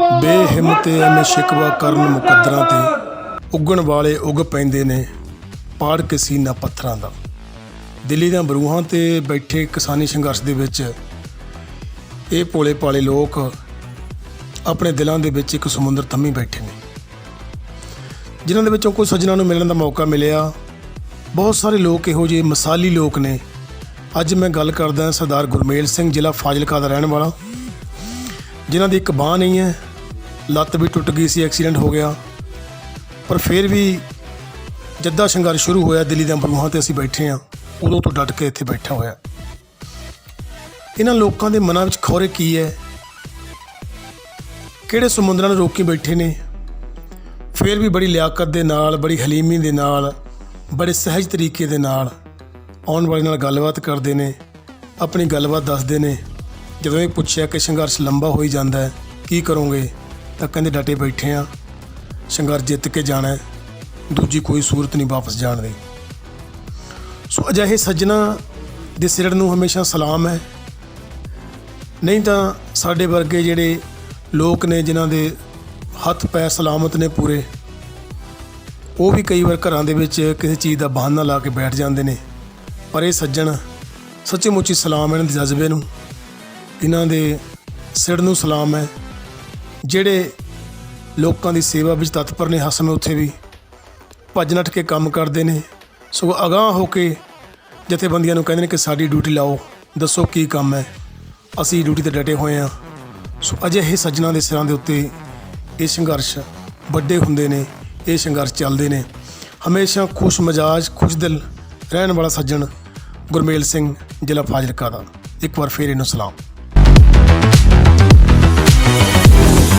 ਬੇਹਿੰਮਤੇ ਐਵੇਂ ਸ਼ਿਕਵਾ ਕਰਨ ਮੁਕੱਦਰਾਂ ਤੇ ਉੱਗਣ ਵਾਲੇ ਉੱਗ ਪੈਂਦੇ ਨੇ ਪਾੜ ਕੇ ਸੀਨਾ ਪੱਥਰਾਂ ਦਾ। ਦਿੱਲੀ ਦੀਆਂ ਬਰੂਹਾਂ ਤੇ ਬੈਠੇ ਕਿਸਾਨੀ ਸੰਘਰਸ਼ ਦੇ ਵਿੱਚ ਇਹ ਭੋਲੇ ਭਾਲੇ ਲੋਕ ਆਪਣੇ ਦਿਲਾਂ ਦੇ ਵਿੱਚ ਇੱਕ ਸਮੁੰਦਰ ਥੰਮੀ ਬੈਠੇ ਨੇ। ਜਿਨ੍ਹਾਂ ਦੇ ਵਿੱਚੋਂ ਕੁਝ ਸੱਜਣਾਂ ਨੂੰ ਮਿਲਣ ਦਾ ਮੌਕਾ ਮਿਲਿਆ। ਬਹੁਤ ਸਾਰੇ ਲੋਕ ਇਹੋ ਜਿਹੇ ਮਿਸਾਲੀ ਲੋਕ ਨੇ। ਅੱਜ ਮੈਂ ਗੱਲ ਕਰਦਾ ਸਰਦਾਰ ਗੁਰਮੇਲ ਸਿੰਘ, ਜ਼ਿਲ੍ਹਾ ਫਾਜ਼ਿਲਕਾ ਦਾ ਰਹਿਣ ਵਾਲਾ। ਜਿਨ੍ਹਾਂ ਦੀ ਇੱਕ ਬਾਹ ਨਹੀਂ ਹੈ, ਲੱਤ ਵੀ ਟੁੱਟ ਗਈ ਸੀ ਐਕਸੀਡੈਂਟ ਹੋ ਗਿਆ। ਪਰ ਫਿਰ ਵੀ ਜੱਦਾ ਸੰਘਰਸ਼ ਸ਼ੁਰੂ ਹੋਇਆ ਦਿੱਲੀ ਦੇ ਬਰੂਹਾਂ ਤੇ ਅਸੀਂ ਬੈਠੇ ਹਾਂ। ਉਦੋਂ ਤੋਂ ਡਟ ਕੇ ਇੱਥੇ ਬੈਠਾ ਹੋਇਆ। ਇਹਨਾਂ ਲੋਕਾਂ ਦੇ ਮਨਾਂ ਵਿੱਚ ਖੋਰੇ ਕੀ ਹੈ? ਕਿਹੜੇ ਸਮੁੰਦਰਾਂ ਨੂੰ ਰੋਕ ਕੇ ਬੈਠੇ ਨੇ? ਫਿਰ ਵੀ ਬੜੀ ਲਿਆਕਤ ਦੇ ਨਾਲ, ਬੜੀ ਹਲੀਮੀ ਦੇ ਨਾਲ, ਬੜੇ ਸਹਿਜ ਤਰੀਕੇ ਦੇ ਨਾਲ ਆਉਣ ਵਾਲੇ ਨਾਲ ਗੱਲਬਾਤ ਕਰਦੇ ਨੇ, ਆਪਣੀ ਗੱਲਬਾਤ ਦੱਸਦੇ ਨੇ। ਜਦੋਂ ਇਹ ਪੁੱਛਿਆ ਕਿ ਸੰਘਰਸ਼ ਲੰਬਾ ਹੋਈ ਜਾਂਦਾ ਹੈ, ਕੀ ਕਰੋਗੇ, ਤਾਂ ਕਹਿੰਦੇ ਡਟੇ ਬੈਠੇ ਆ, ਸੰਘਰਸ਼ ਜਿੱਤ ਕੇ ਜਾਣਾ ਹੈ, ਦੂਜੀ ਕੋਈ ਸੂਰਤ ਨਹੀਂ ਵਾਪਸ ਜਾਣ ਦੀ। ਸੋ ਅਜਿਹੇ ਸੱਜਣਾ ਦੇ ਸਿਰੜ ਨੂੰ ਹਮੇਸ਼ਾ ਸਲਾਮ ਹੈ। ਨਹੀਂ ਤਾਂ ਸਾਡੇ ਵਰਗੇ ਜਿਹੜੇ ਲੋਕ ਨੇ, ਜਿਨ੍ਹਾਂ ਦੇ ਹੱਥ ਪੈਰ ਸਲਾਮਤ ਨੇ ਪੂਰੇ, ਉਹ ਵੀ ਕਈ ਵਾਰ ਘਰਾਂ ਦੇ ਵਿੱਚ ਕਿਸੇ ਚੀਜ਼ ਦਾ ਬਹਾਨਾ ਲਾ ਕੇ ਬੈਠ ਜਾਂਦੇ ਨੇ। ਪਰ ਇਹ ਸੱਜਣ ਸੱਚੀ ਮੁੱਚੀ ਸਲਾਮ ਇਹਨਾਂ ਦੇ ਜਜ਼ਬੇ ਨੂੰ ਇਹਨਾਂ ਦੇ ਸਿਰ ਨੂੰ ਸਲਾਮ ਹੈ, ਜਿਹੜੇ ਲੋਕਾਂ ਦੀ ਸੇਵਾ ਵਿੱਚ ਤਤਪਰ ਨੇ ਹਸਨ ਉੱਥੇ ਵੀ, ਭੱਜ ਨੱਠ ਕੇ ਕੰਮ ਕਰਦੇ ਨੇ। ਸੋ ਅਗਾਹ ਹੋ ਕੇ ਜਥੇਬੰਦੀਆਂ ਨੂੰ ਕਹਿੰਦੇ ਨੇ ਕਿ ਸਾਡੀ ਡਿਊਟੀ ਲਾਓ, ਦੱਸੋ ਕੀ ਕੰਮ ਹੈ। ਅਸੀਂ ਡਿਊਟੀ ਤੇ ਡਟੇ ਹੋਏ ਹਾਂ। ਸੋ ਅਜਿਹੇ ਸੱਜਣਾ ਦੇ ਸਿਰਾਂ ਦੇ ਉੱਤੇ ਇਹ ਸੰਘਰਸ਼ ਵੱਡੇ ਹੁੰਦੇ ਨੇ, ਇਹ ਸੰਘਰਸ਼ ਚੱਲਦੇ ਨੇ। ਹਮੇਸ਼ਾ ਖੁਸ਼ ਮਜਾਜ, ਖੁਸ਼ ਦਿਲ ਰਹਿਣ ਵਾਲਾ ਸੱਜਣ ਗੁਰਮੇਲ ਸਿੰਘ, ਜ਼ਿਲ੍ਹਾ ਫਾਜ਼ਿਲਕਾ ਦਾ। ਇੱਕ ਵਾਰ ਫੇਰ ਇਹਨੂੰ ਸਲਾਮ।